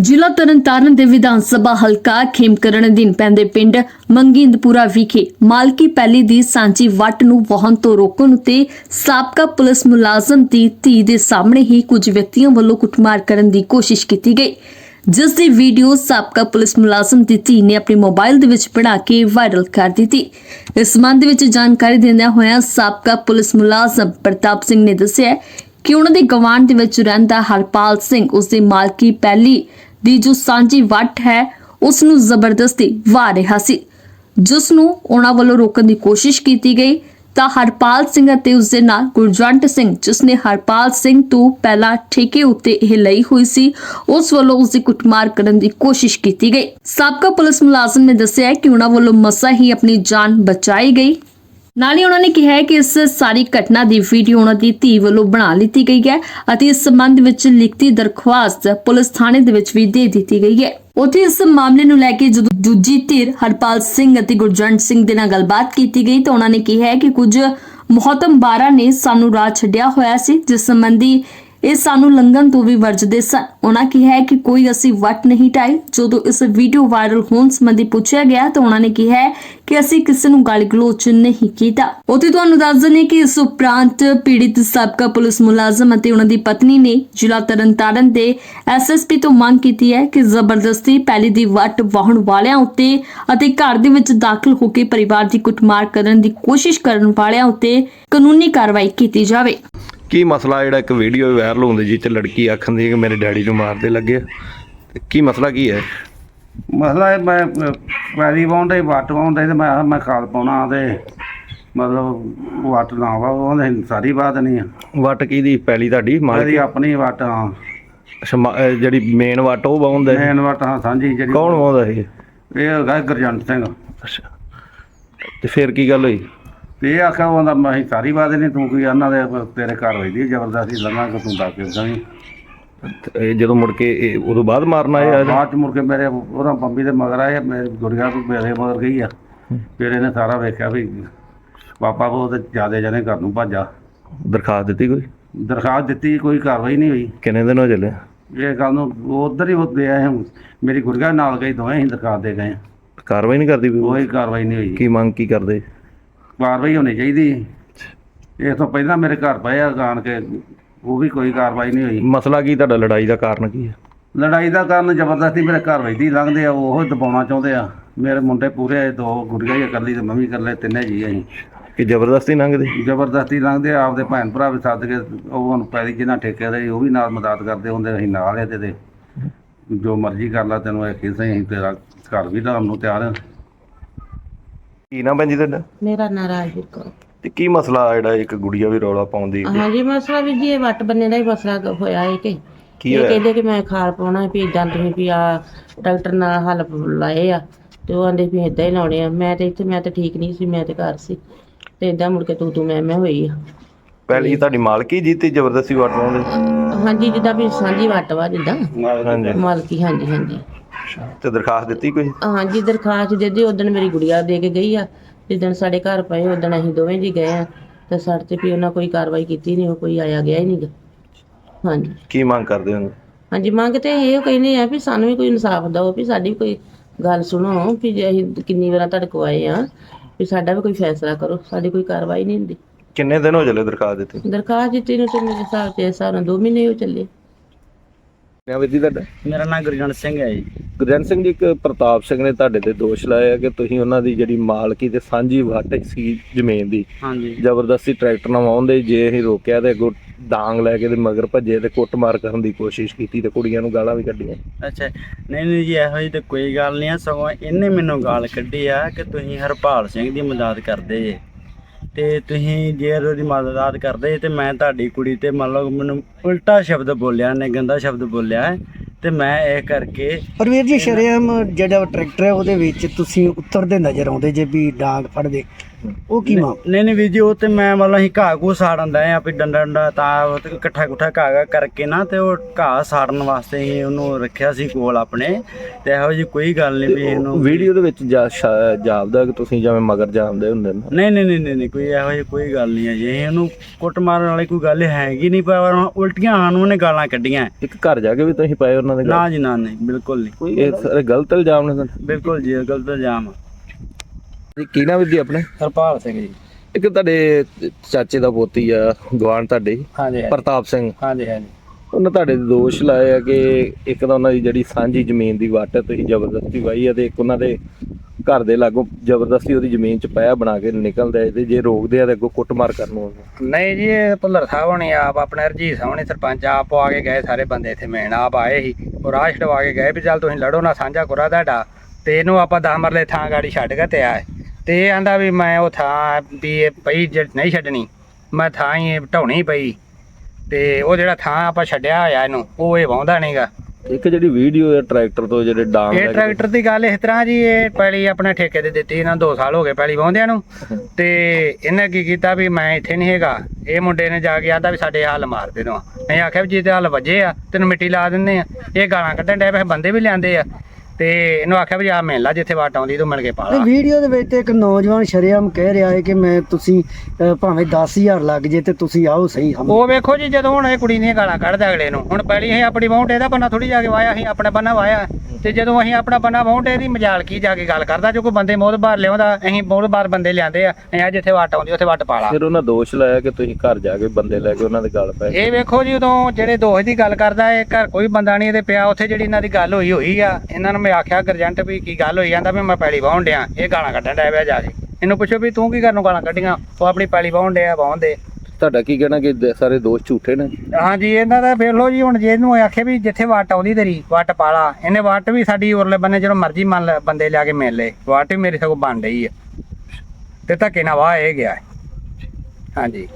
ਜ਼ਿਲ੍ਹਾ ਤਰਨਤਾਰਨ ਦੇ ਵਿਧਾਨ ਸਭਾ ਹਲਕਾ ਖੇਮਕਰਨ ਅਧੀਨ ਪੈਂਦੇ ਪਿੰਡ ਮੰਗਿੰਦਪੁਰਾ ਵਿਖੇ ਮਾਲਕੀ ਪੈਲੀ ਦੀ ਸਾਂਝੀ ਵੱਟ ਨੂੰ ਵਾਹਨ ਤੋਂ ਰੋਕਣ ਉਤੇ ਸਾਬਕਾ ਪੁਲਿਸ ਮੁਲਾਜ਼ਮ ਦੀ ਧੀ ਦੇ ਸਾਹਮਣੇ ਹੀ ਕੁਝ ਵਿਅਕਤੀਆਂ ਵੱਲੋਂ ਕੁੱਟਮਾਰ ਕਰਨ ਦੀ ਕੋਸ਼ਿਸ਼ ਕੀਤੀ ਗਈ। ਜਿਸ ਦੀ ਵੀਡੀਓ ਸਾਬਕਾ ਪੁਲਿਸ ਮੁਲਾਜ਼ਮ ਦੀ ਧੀ ਨੇ ਆਪਣੇ ਮੋਬਾਈਲ ਦੇ ਵਿੱਚ ਬਣਾ ਕੇ ਵਾਇਰਲ ਕਰ ਦਿੱਤੀ। ਇਸ ਸੰਬੰਧ ਵਿੱਚ ਜਾਣਕਾਰੀ ਦਿੰਦਿਆਂ ਹੋਇਆਂ ਸਾਬਕਾ ਪੁਲਿਸ ਮੁਲਾਜ਼ਮ ਪ੍ਰਤਾਪ ਸਿੰਘ ਨੇ ਦੱਸਿਆ ਕਿ ਉਹਨਾਂ ਦੇ ਗਵਾਂਢ ਦੇ ਵਿੱਚ ਰਹਿੰਦਾ ਹਰਪਾਲ ਸਿੰਘ ਉਸ ਦੀ ਮਾਲਕੀ ਪਹਿਲੀ ਦੀ ਜੋ ਸਾਂਝੀ ਵੱਟ ਹੈ ਉਸ ਨੂੰ ਜ਼ਬਰਦਸਤੀ ਵਾਹ ਰਿਹਾ ਸੀ। ਜਿਸ ਨੂੰ ਉਹਨਾਂ ਵੱਲੋਂ ਰੋਕਣ ਦੀ ਕੋਸ਼ਿਸ਼ ਕੀਤੀ ਗਈ, ਤਾਂ ਹਰਪਾਲ ਸਿੰਘ ਅਤੇ ਉਸ ਦੇ ਨਾਲ ਗੁਰਜੰਟ ਸਿੰਘ ਜਿਸ ਨੇ ਹਰਪਾਲ ਸਿੰਘ ਤੋਂ ਪਹਿਲਾਂ ਠੇਕੇ ਉੱਤੇ ਇਹ ਲਈ ਹੋਈ ਸੀ, ਉਸ ਵੱਲੋਂ ਉਸ ਦੀ ਕੁੱਟਮਾਰ ਕਰਨ ਦੀ ਕੋਸ਼ਿਸ਼ ਕੀਤੀ ਗਈ। ਸਾਬਕਾ ਪੁਲਿਸ ਮੁਲਾਜ਼ਮ ਨੇ ਦੱਸਿਆ ਕਿ ਉਹਨਾਂ ਵੱਲੋਂ ਮਸਾ ਹੀ ਆਪਣੀ ਜਾਨ ਬਚਾਈ ਗਈ। ਨਾਲ ਹੀ ਉਹਨਾਂ ਨੇ ਕਿਹਾ ਹੈ ਕਿ ਇਸ ਸਾਰੀ ਘਟਨਾ ਦੀ ਵੀਡੀਓ ਉਹਨਾਂ ਦੀ ਧੀ ਵੱਲੋਂ ਬਣਾ ਲਿੱਤੀ ਗਈ ਹੈ ਅਤੇ ਇਸ ਸੰਬੰਧ ਵਿੱਚ ਲਿਖਤੀ ਦਰਖਾਸਤ ਪੁਲਿਸ ਥਾਣੇ ਦੇ ਵਿੱਚ ਵੀ ਦੇ ਦਿੱਤੀ ਗਈ ਹੈ। ਉੱਥੇ ਇਸ ਮਾਮਲੇ ਨੂੰ ਲੈ ਕੇ ਜਦੋਂ ਦੂਜੀ ਧਿਰ ਹਰਪਾਲ ਸਿੰਘ ਅਤੇ ਗੁਰਜੰਟ ਸਿੰਘ ਦੇ ਨਾਲ ਗੱਲਬਾਤ ਕੀਤੀ ਗਈ ਤਾਂ ਉਹਨਾਂ ਨੇ ਕਿਹਾ ਹੈ ਕਿ ਕੁਝ ਮਹਤਮ ਬਾਰਾ ਨੇ ਸਾਨੂੰ ਰਾਹ ਛੱਡਿਆ ਹੋਇਆ ਸੀ, ਜਿਸ ਸੰਬੰਧੀ ਇਹ ਸਾਨੂੰ ਲੰਘਣ ਤੋਂ ਵੀ ਵਰਜਦੇ ਸਨ। ਉਹਨਾਂ ਕਿਹਾ ਕਿ ਕੋਈ ਅਸੀਂ ਵਟ ਨਹੀਂ ਟਾਈ। ਜਦੋਂ ਇਸ ਵੀਡੀਓ ਵਾਇਰਲ ਹੋਣ ਸੰਬੰਧੀ ਪੁੱਛਿਆ ਗਿਆ ਤਾਂ ਉਹਨਾਂ ਨੇ ਕਿਹਾ ਕਿ ਅਸੀਂ ਕਿਸੇ ਨੂੰ ਗਾਲੀ ਗਲੋਚ ਨਹੀਂ ਕੀਤਾ। ਉੱਥੇ ਤੁਹਾਨੂੰ ਦੱਸ ਦਿੰਦੇ ਕਿ ਇਸ ਉਪਰੰਤ ਪੀੜਿਤ ਸਾਬਕਾ ਪੁਲਿਸ ਮੁਲਾਜ਼ਮ ਅਤੇ ਉਹਨਾਂ ਦੀ ਪਤਨੀ ਨੇ ਜ਼ਿਲ੍ਹਾ ਤਰਨਤਾਰਨ ਦੇ ਐਸਐਸਪੀ ਤੋਂ ਮੰਗ ਕੀਤੀ ਹੈ ਕਿ ਜ਼ਬਰਦਸਤੀ ਪਹਿਲੀ ਦੀ ਵੱਟ ਵਾਹਣ ਵਾਲਿਆਂ ਉੱਤੇ ਅਤੇ ਘਰ ਦੇ ਵਿੱਚ ਦਾਖਲ ਹੋ ਕੇ ਪਰਿਵਾਰ ਦੀ ਕੁੱਟਮਾਰ ਕਰਨ ਦੀ ਕੋਸ਼ਿਸ਼ ਕਰਨ ਵਾਲਿਆਂ ਉੱਤੇ ਕਾਨੂੰਨੀ ਕਾਰਵਾਈ ਕੀਤੀ ਜਾਵੇ। ਕੀ ਮਸਲਾ ਜਿਹੜਾ ਇੱਕ ਵੀਡੀਓ ਵਾਇਰਲ ਹੁੰਦੀ ਚ ਲੜਕੀ ਆਖਦੀ ਹੈ ਕਿ ਮੇਰੇ ਡੈਡੀ ਨੂੰ ਮਾਰਦੇ ਲੱਗੇ? ਆ। ਤੇ ਕੀ ਮਸਲਾ ਕੀ ਹੈ? ਮਸਲਾ ਇਹ ਮੈਂ ਪੈਰੀ ਵਾਉਂਦਾ ਹੀ ਵੱਟ ਵਾਉਂਦਾ ਤੇ ਮੈਂ ਆਖਿਆ ਮੈਂ ਖਾਲ ਪਾਉਣਾ ਤੇ ਮਤਲਬ ਵੱਟ ਨਾ ਵਾ ਉਹਨੇ ਸਾਰੀ ਬਾਤ ਨਹੀਂ ਆ। ਵਟ ਕੀ ਦੀ ਪੈਲੀ ਤੁਹਾਡੀ ਮੇਰੀ ਮਾਲਕੀ ਆਪਣੀ ਵੱਟ ਹਾਂ। ਅੱਛਾ, ਮਾ- ਅਹ ਜਿਹੜੀ ਮੇਨ ਵਟ ਉਹ ਬਾਉਂਦਾ ਮੇਨ ਵੱਟ ਹਾਂ ਸਾਂਝੀ ਜਿਹੜੀ। ਕੌਣ ਬਾਉਂਦਾ ਇਹ ਇਹ ਹੈਗਾ ਗੁਰਜੰਟ ਸਿੰਘ। ਅੱਛਾ। ਤੇ ਫਿਰ ਕੀ ਗੱਲ ਹੋਈ? ਤੇ ਇਹ ਆਖਿਆ ਉਹਦਾ ਮੈਂ ਸਾਰੀ ਬਾਤ ਨਹੀਂ ਤੂੰ ਕੋਈ ਇਹਨਾਂ ਦੇ ਤੇਰੇ ਘਰ ਵਈਦੀ ਜ਼ਬਰਦਸਤੀ ਲੰਘਾ ਕੇ ਤੂੰ ਦੱਸ ਤੇ ਇਹ ਜਦੋਂ ਮੁੜ ਕੇ ਇਹ ਉਦੋਂ ਬਾਅਦ ਮਾਰਨ ਆਏ ਆ ਬਾਅਦ ਚ ਮੁੜ ਕੇ ਮੇਰੇ ਉਹਦਾ ਬੰਬੀ ਦੇ ਮਗਰ ਆਏ ਮੇਰੇ ਗੁੜੀਆ ਤੋਂ ਮੇਰੇ ਮਗਰ ਗਈ ਆ। ਫਿਰ ਇਹਨੇ ਸਾਰਾ ਵੇਖਿਆ ਵੀ ਪਾਪਾ ਬਹੁਤ ਜ਼ਿਆਦਾ ਜਣੇ ਘਰ ਨੂੰ ਭੱਜਾ ਦਰਖਾਸਤ ਦਿੱਤੀ ਕੋਈ? ਦਰਖਾਸਤ ਦਿੱਤੀ ਕੋਈ ਕਾਰਵਾਈ ਨਹੀਂ ਹੋਈ। ਕਿੰਨੇ ਦਿਨ ਹੋ ਚੱਲੇ? ਇਹ ਗੱਲ ਨੂੰ ਉਧਰ ਹੀ ਉੱਤੇ ਆਏ ਹਾਂ ਮੇਰੀ ਗੁਰਗਾ ਨਾਲ ਗਈ ਦੋਵੇਂ ਹੀ ਦਰਖਾਸਤ ਦੇ ਗਏ। ਕਾਰਵਾਈ ਨਹੀਂ ਕਰਦੀ ਕੋਈ ਕਾਰਵਾਈ ਨਹੀਂ ਹੋਈ। ਕੀ ਮੰਗ ਕੀ ਕਰਦੇ? ਕਾਰਵਾਈ ਹੋਣੀ ਚਾਹੀਦੀ। ਇਸ ਤੋਂ ਪਹਿਲਾਂ ਮੇਰੇ ਘਰ ਪਏ ਆ ਗਾਣ ਕੇ ਉਹ ਵੀ ਕੋਈ ਕਾਰਵਾਈ ਨਹੀਂ ਹੋਈ। ਮਸਲਾ ਕੀ ਤੁਹਾਡਾ? ਲੜਾਈ ਦਾ ਕਾਰਨ ਕੀ ਹੈ? ਲੜਾਈ ਦਾ ਕਾਰਨ ਜ਼ਬਰਦਸਤੀ ਮੇਰੇ ਘਰ ਵਜਦੀ ਲੰਘਦੇ ਆ ਉਹ ਦਬਾਉਣਾ ਚਾਹੁੰਦੇ ਆ। ਮੇਰੇ ਮੁੰਡੇ ਪੂਰੇ ਦੋ ਗੁੜੀਆਂ ਹੀ ਆ ਇਕੱਲੀ ਤੇ ਮੈਂ ਵੀ ਇਕੱਲੇ ਤਿੰਨੇ ਜੀ ਅਸੀਂ। ਕਿ ਜ਼ਬਰਦਸਤੀ ਲੰਘਦੇ? ਜ਼ਬਰਦਸਤੀ ਲੰਘਦੇ ਆ, ਆਪਦੇ ਭੈਣ ਭਰਾ ਵੀ ਸੱਦ ਕੇ ਉਹ ਹੁਣ ਪੈਰੀ ਜਿਹਨਾਂ ਠੇਕੇ ਦੇ ਉਹ ਵੀ ਨਾਲ ਮਦਦ ਕਰਦੇ ਹੁੰਦੇ ਅਸੀਂ ਨਾਲ ਇਹਦੇ ਤੇ। ਜੋ ਮਰਜ਼ੀ ਕਰ ਲਾ ਤੈਨੂੰ ਇਹ ਕਿਸੇ ਅਸੀਂ ਤੇਰਾ ਘਰ ਵੀ ਲਾਉਣ ਨੂੰ ਤਿਆਰ ਹਾਂ ਕੀ ਨਾ ਜੀ ਤੁਹਾਡਾ? ਮੇਰਾ ਨਾਂ ਰਾਜਵੀਰ ਕੌਰ। ਤੇ ਕੀ ਮਸਲਾ ਜਿਹੜਾ ਇੱਕ ਗੁੜੀਆ ਵੀ ਰੌਲਾ ਪਾਉਂਦੀ ਹੈ? ਹਾਂਜੀ ਮਸਲਾ ਵੀ ਜੀ ਇਹ ਵੱਟ ਬੰਨੇ ਦਾ ਹੀ ਮਸਲਾ ਕ- ਹੋਇਆ ਹੈ ਕਿ। ਕੀ ਇਹ ਹੋਇਆ? ਕਹਿੰਦੇ ਕਿ ਮੈਂ ਖਾਲ ਪਾਉਣਾ ਵੀ ਇਦਾਂ ਤੁਸੀਂ ਵੀ ਆ ਡਾਕਟਰ ਨਾਲ ਹੱਲ ਲਾਏ ਆ ਤੇ ਉਹ ਆਂਦੇ ਵੀ ਇਦਾਂ ਹੀ ਲਾਉਣੇ ਆ। ਮੈਂ ਤੇ ਇੱਥੇ ਮੈਂ ਤੇ ਠੀਕ ਨਹੀਂ ਸੀ ਮੈਂ ਤੇ ਘਰ ਸੀ। ਤੇ ਇਦਾਂ ਮੁੜ ਕੇ ਤੂੰ ਤੂੰ ਮੈਂ ਮੈਂ ਹੋਈ ਆ। ਪਹਿਲੀ ਤੁਹਾਡੀ ਮਾਲਕੀ ਜੀਤੀ ਜ਼ਬਰਦਸਤੀ ਵਟ ਪਾਉਂਦੇ ਹਾਂਜੀ ਜਿੱਦਾਂ ਵੀ ਸਾਂਝੀ ਵੱਟ ਵਾ ਜਿੱਦਾਂ। ਹਾਂਜੀ। ਮਾਲਕੀ ਹਾਂਜੀ ਹਾਂਜੀ। ਤੇ ਦਰਖਾਸਤ ਦਿੱਤੀ ਕੋਈ? ਹਾਂਜੀ ਦਰਖਾਸਤ ਦੇ ਦੇ ਉਦੋਂ ਮੇਰੀ ਗੁੜੀਆ ਦੇ ਕੇ ਗਈ ਆ। ਜਿੱਦਣ ਸਾਡੇ ਘਰ ਪਏ ਉਦੋਂ ਅਸੀਂ ਦੋਵੇਂ ਜੀ ਗਏ ਆ। ਤੇ ਸਾਡੇ ਤੇ ਵੀ ਉਹਨਾਂ ਕੋਈ ਕਾਰਵਾਈ ਕੀਤੀ ਨਹੀਂ ਉਹ ਕੋਈ ਆਇਆ ਗਿਆ ਹੀ ਨਹੀਂ ਹਾਂਜੀ। ਕੀ ਮੰਗ ਕਰਦੇ ਹੋ? ਹਾਂਜੀ ਮੰਗ ਤੇ ਇਹ ਕਹਿੰਦੇ ਆ ਵੀ ਸਾਨੂੰ ਵੀ ਕੋਈ ਇਨਸਾਫ ਦਿਓ ਵੀ ਸਾਡੀ ਵੀ ਕੋਈ ਗੱਲ ਸੁਣੋ ਵੀ ਜੇ ਅਸੀਂ ਕਿੰਨੀ ਵਾਰਾਂ ਤੁਹਾਡੇ ਕੋਲ ਆਏ ਆ ਵੀ ਸਾਡਾ ਵੀ ਕੋਈ ਫੈਸਲਾ ਕਰੋ ਸਾਡੀ ਕੋਈ ਕਾਰਵਾਈ ਨਹੀਂ ਹੁੰਦੀ। ਕਿੰਨੇ ਦਿਨ ਹੋ ਚੱਲੇ ਦਰਖਾਸਤ ਦਿੱਤੀ? ਦਰਖਾਸਤ ਦਿੱਤੀ ਨੂੰ ਤੇ ਮੇਰੇ ਹਿਸਾਬ ਤੇ ਨਾਲ 2 ਮਹੀਨੇ ਹੋ ਚੱਲੇ। ਤੁਹਾਡਾ? ਮੇਰਾ ਨਾਮ ਗੁਰਜੰਟ ਸਿੰਘ ਹੈ ਜੀ। ਗੁਰਜਨ ਸਿੰਘ ਜੀ ਇੱਕ ਪ੍ਰਤਾਪ ਸਿੰਘ ਨੇ ਤੁਹਾਡੇ ਤੇ ਦੋਸ਼ ਲਾਇਆ ਕਿ ਤੁਸੀਂ ਉਹਨਾਂ ਦੀ ਜਿਹੜੀ ਮਾਲਕੀ ਤੇ ਸਾਂਝੀ ਵਟ ਸੀ ਜ਼ਮੀਨ ਦੀ ਹਾਂਜੀ। ਜ਼ਬਰਦਸਤੀ ਟਰੈਕਟਰ ਨਾਲ ਵਾਹੁੰਦੇ ਜੇ ਅਸੀਂ ਰੋਕਿਆ ਤੇ ਅੱਗੋਂ ਡਾਂਗ ਲੈ ਕੇ ਤੇ ਮਗਰ ਭੱਜੇ ਤੇ ਕੁੱਟਮਾਰ ਕਰਨ ਦੀ ਕੋਸ਼ਿਸ਼ ਕੀਤੀ ਤੇ ਕੁੜੀਆਂ ਨੂੰ ਗਾਲਾਂ ਵੀ ਕੱਢੀਆਂ। ਅੱਛਾ ਨਹੀਂ ਨਹੀਂ ਜੀ ਇਹੋ ਜਿਹੀ ਤੇ ਕੋਈ ਗੱਲ ਨਹੀਂ ਆ। ਸਗੋਂ ਇਹਨੇ ਮੈਨੂੰ ਗਾਲ ਕੱਢੀ ਆ ਕਿ ਤੁਸੀਂ ਹਰਪਾਲ ਸਿੰਘ ਦੀ ਮਦਦ ਕਰਦੇ ਜੇ। ਤੇ ਤੁਸੀਂ ਜੇ ਉਹਦੀ ਮਦਦ ਕਰਦੇ ਤੇ ਮੈਂ ਤੁਹਾਡੀ ਕੁੜੀ ਤੇ ਮੰਨ ਲਓ ਮੈਨੂੰ ਉਲਟਾ ਸ਼ਬਦ ਬੋਲਿਆ ਨੇ ਗੰਦਾ ਸ਼ਬਦ ਬੋਲਿਆ ਹੈ, ਤੇ ਮੈਂ ਇਹ ਕਰਕੇ ਪਰ ਵੀਰ ਜੀ ਸ਼ਰੇਆਮ ਜਿਹੜਾ ਟਰੈਕਟਰ ਹੈ ਉਹਦੇ ਵਿੱਚ ਤੁਸੀਂ ਉਤਰਦੇ ਨਜ਼ਰ ਆਉਂਦੇ ਜੇ ਵੀ ਡਾਂਗ ਫੜਦੇ। ਉਹ ਕੀ ਮਾਂ ਨਹੀਂ ਨਹੀਂ ਵੀਰ ਜੀ ਉਹ ਤੇ ਮੈਂ ਮਤਲਬ ਅਸੀਂ ਘਾਹ ਘੂ ਸਾੜਨ ਦਾ ਆ ਵੀ ਡੰਡਾ ਡੰਡਾ ਤਾਂ ਉਹ ਤੇ ਇਕੱਠਾ ਇਕੱਠਾ ਘਾਹ ਕਰਕੇ ਨਾ ਤੇ ਉਹ ਘਾਹ ਸਾੜਨ ਵਾਸਤੇ ਹੀ ਉਹਨੂੰ ਰੱਖਿਆ ਸੀ ਕੋਲ ਆਪਣੇ ਤੇ ਇਹੋ ਜੀ ਕੋਈ ਗੱਲ ਨਹੀਂ ਵੀ ਇਹਨੂੰ ਵੀਡੀਓ ਦੇ ਵਿੱਚ ਜਾ- ਸ਼ਾ- ਜਾਪਦਾ ਕਿ ਤੁਸੀਂ ਜਿਵੇਂ ਮਗਰ ਜਾਂਦੇ ਹੁੰਦੇ ਨੇ। ਨਹੀਂ ਨਹੀਂ ਨਹੀਂ ਨਹੀਂ ਨਹੀਂ, ਕੋਈ ਇਹੋ ਜਿਹੀ ਕੋਈ ਗੱਲ ਨਹੀਂ ਹੈ ਜੀ। ਅਸੀਂ ਉਹਨੂੰ ਕੁੱਟ ਮਾਰਨ ਵਾਲੀ ਕੋਈ ਗੱਲ ਹੈਗੀ ਨਹੀਂ ਪਰ ਹੁਣ ਉਲਟੀਆਂ ਸਾਨੂੰ ਉਹਨੇ ਗਾਲਾਂ ਕੱਢੀਆਂ। ਇੱਕ ਘਰ ਜਾ ਕੇ ਵੀ ਤੁਸੀਂ ਪਾਏ ਉਹਨਾਂ ਦੇ ਨਾ ਜੀ ਨਾ ਨਹੀਂ ਬਿਲਕੁਲ ਨਹੀਂ। ਇਹ ਸਾਰੇ ਗਲਤ ਇਲਜ਼ਾਮ ਨੇ? ਬਿਲਕੁਲ ਜੀ ਇਹ ਗਲਤ ਇਲਜ਼ਾਮ ਆ। ਕੀ ਨਾਮ ਵਿਧੀ ਆਪਣੇ? ਹਰਪਾਲ ਸਿੰਘ ਜੀ। ਇੱਕ ਤੁਹਾਡੇ ਚਾਚੇ ਦਾ ਪੋਤੀ ਆ ਗਵਾਨ ਤੁਹਾਡੇ। ਹਾਂਜੀ ਪ੍ਰਤਾਪ ਸਿੰਘ। ਹਾਂਜੀ ਹਾਂਜੀ। ਉਹਨਾਂ ਤੁਹਾਡੇ ਦੋਸ਼ ਲਾਏ ਆ ਕਿ ਇੱਕ ਤਾਂ ਉਹਨਾਂ ਦੀ ਜਿਹੜੀ ਸਾਂਝੀ ਜ਼ਮੀਨ ਦੀ ਵੱਟ ਤੁਸੀਂ ਜ਼ਬਰਦਸਤੀ ਵਾਈ ਆ ਤੇ ਇੱਕ ਉਹਨਾਂ ਦੇ ਘਰ ਦੇ ਲਾਗੋਂ ਜ਼ਬਰਦਸਤੀ ਉਹਦੀ ਜ਼ਮੀਨ 'ਚ ਪਾਇਆ ਬਣਾ ਕੇ ਨਿਕਲਦਾ ਤੇ ਜੇ ਰੋਕਦੇ ਆ ਤੇ ਅੱਗੋਂ ਕੁੱਟਮਾਰ ਕਰਨ ਨੂੰ। ਨਹੀਂ ਜੀ ਇਹ ਭੁੱਲਰ ਸਾਹਿਬ ਹੋਣੀ ਆਪ ਆਪਣੇ ਰਜੀਤ ਸਾਹਮਣੇ ਸਰਪੰਚ ਆਪ ਆ ਕੇ ਗਏ ਸਾਰੇ ਬੰਦੇ ਇੱਥੇ ਮੇਨ ਆਪ ਆਏ ਸੀ। ਉਹ ਰਾਹ ਛਡਵਾ ਕੇ ਗਏ ਵੀ ਚੱਲ ਤੁਸੀਂ ਲੜੋ ਨਾ ਸਾਂਝਾ ਕੁਰਾ ਤੁਹਾਡਾ। ਤੇ ਇਹਨੂੰ ਆਪਾਂ 10 ਮਰਲੇ ਥਾਂ ਗਾੜੀ ਛੱਡ ਕੇ ਤੇ ਆਏ। ਤੇ ਇਹ ਆਂਦਾ ਵੀ ਮੈਂ ਉਹ ਥਾਂ ਵੀ ਇਹ ਪਈ ਜੇ ਨਹੀਂ ਛੱਡਣੀ ਮੈਂ ਥਾਂ ਹੀ ਢਾਉਣੀ ਪਈ। ਤੇ ਉਹ ਜਿਹੜਾ ਥਾਂ ਆਪਾਂ ਛੱਡਿਆ ਹੋਇਆ ਇਹਨੂੰ ਉਹ ਇਹ ਵਾਉਂਦਾ ਨਹੀਂਗਾ ਇੱਕ ਜਿਹੜੀ ਵੀਡੀਓ ਹੈ ਟਰੈਕਟਰ ਤੋਂ ਜਿਹੜੇ ਡਾਂਗ ਇਹ ਟਰੈਕਟਰ ਦੀ ਗੱਲ ਇਸ ਤਰ੍ਹਾਂ ਜੀ ਇਹ ਪਹਿਲੀ ਆਪਣੇ ਠੇਕੇ ਤੇ ਦਿੱਤੀ ਇਹਨਾਂ 2 ਸਾਲ ਹੋ ਗਏ ਪਹਿਲੀ ਵਾਉਂਦਿਆਂ ਨੂੰ। ਤੇ ਇਹਨੇ ਕੀ ਕੀਤਾ ਵੀ ਮੈਂ ਇੱਥੇ ਨਹੀਂ ਹੈਗਾ। ਇਹ ਮੁੰਡੇ ਨੇ ਜਾ ਕੇ ਆਂਦਾ ਵੀ ਸਾਡੇ ਹੱਲ ਮਾਰ ਦੇ ਦੋ ਅਸੀਂ ਆਖਿਆ ਵੀ ਜੇ ਤੇ ਹੱਲ ਵੱਜੇ ਆ ਤੈਨੂੰ ਮਿੱਟੀ ਲਾ ਦਿੰਦੇ ਆ। ਇਹ ਗਾਲਾਂ ਕੱਢਣ ਡਿਆ ਪਏ ਬੰਦੇ ਵੀ ਲਿਆਂਦੇ ਆ। ਤੇ ਇਹਨੂੰ ਆਖਿਆ ਵੀ ਆ ਮਿਲ ਲਾ ਜਿੱਥੇ ਵਾਟ ਆਉਂਦੀ ਤੂੰ ਮਿਲ ਕੇ ਪਾ ਲਾ। ਵੀਡੀਓ ਦੇ ਵਿੱਚ ਇੱਕ ਨੌਜਵਾਨ ਸ਼ਰੇਆਮ ਕਹਿ ਰਿਹਾ ਹੈ ਕਿ ਮੈਂ ਤੁਸੀਂ ਅਹ, ਭਾਵੇਂ 10000 ਲੱਗ ਜੇ ਤੇ ਤੁਸੀਂ ਆਓ ਸਹੀ ਹਮ। ਉਹ ਵੇਖੋ ਜੀ ਜਦੋਂ ਹੁਣ ਇਹ ਕੁੜੀ ਦੀਆਂ ਗਾਲਾਂ ਕੱਢਦਾ ਅਗਲੇ ਨੂੰ ਹੁਣ ਪਹਿਲੀ ਅਸੀਂ ਆਪਣੀ ਵਾਉਂਟ ਇਹਦਾ ਬੰਨਾ ਥੋੜੀ ਜਾ ਕੇ ਵਾਇਆ ਅਸੀਂ ਆਪਣਾ ਬੰਨਾ ਵਾਇਆ। ਤੇ ਜਦੋਂ ਅਸੀਂ ਆਪਣਾ ਬੰਨਾ ਵਾਉਂਟ ਇਹਦੀ ਮਜਾਲ ਕੀ ਜਾ ਕੇ ਗੱਲ ਕਰਦਾ ਜੋ ਕੋਈ ਬੰਦੇ ਮੋਹਤਬਾਰ ਲਿਆਉਂਦਾ ਅਸੀਂ ਮੋਹਤਬਾਰ ਬੰਦੇ ਲਿਆਂਦੇ ਆ ਆ ਜਿੱਥੇ ਵਾਟ ਆਉਂਦੀ ਉੱਥੇ ਵੱਟ ਪਾ ਲਾ। ਫਿਰ ਉਹਨਾਂ ਦੋਸ਼ ਲਾਇਆ ਕਿ ਤੁਸੀਂ ਘਰ ਜਾ ਕੇ ਬੰਦੇ ਲੈ ਕੇ ਉਹਨਾਂ ਦੇ ਗਲ ਪਏ ਇਹ ਵੇਖੋ ਜੀ ਉਦੋਂ ਜਿਹੜੇ ਦੋਸ਼ ਦੀ ਗੱਲ ਕਰਦਾ ਇਹ ਘਰ ਕੋਈ ਬੰਦਾ ਨਹੀਂ ਇਹਦੇ ਪਿਆ ਉੱਥੇ ਜਿਹੜੀ ਇਹਨਾਂ ਦੀ ਗੱਲ ਹੋਈ ਹੋਈ ਆ ਇਹਨਾਂ ਨੂੰ ਮੈਂ ਆਖਿਆ ਗਰਜੰਟ ਵੀ ਕੀ ਗੱਲ ਹੋਈ ਜਾਂਦਾ ਵੀ ਮੈਂ ਪੈਲੀ ਵਾਹੁਣ ਡਿਆ ਇਹ ਗਾਲਾਂ ਕੱਢਣ ਡਿਆ ਪਿਆ ਜਾ ਕੇ। ਇਹਨੂੰ ਪੁੱਛੋ ਵੀ ਤੂੰ ਕੀ ਕਰਨ ਨੂੰ ਗਾਲਾਂ ਕੱਢੀਆਂ? ਉਹ ਆਪਣੀ ਪੈਲੀ ਵਾਹੁਣ ਡਿਆ ਵਾਹੁਣ ਦੇ। ਤੁਹਾਡਾ ਕੀ ਕਹਿਣਾ ਕਿ ਦ- ਸਾਰੇ ਦੋਸ਼ ਝੂਠੇ ਨੇ? ਹਾਂਜੀ ਇਹਨਾਂ ਦਾ ਵੇਖ ਲਓ ਜੀ ਹੁਣ ਜੇ ਇਹਨੂੰ ਆਖੇ ਵੀ ਜਿੱਥੇ ਵੱਟ ਆਉਂਦੀ ਤੇਰੀ ਵੱਟ ਪਾਲਾ। ਇਹਨੇ ਵੱਟ ਵੀ ਸਾਡੀ ਉਰਲੇ ਬੰਨੇ ਜਦੋਂ ਮਰਜ਼ੀ ਮੰਨ ਲੈ ਬੰਦੇ ਲਿਆ ਕੇ ਮਿਲ ਲਏ ਵੱਟ ਵੀ ਮੇਰੀ ਸਗੋਂ ਬਣ ਰਹੀ ਆ। ਤੇ ਧੱਕੇ ਨਾਲ ਵਾਹ ਇਹ ਗਿਆ। ਹਾਂਜੀ।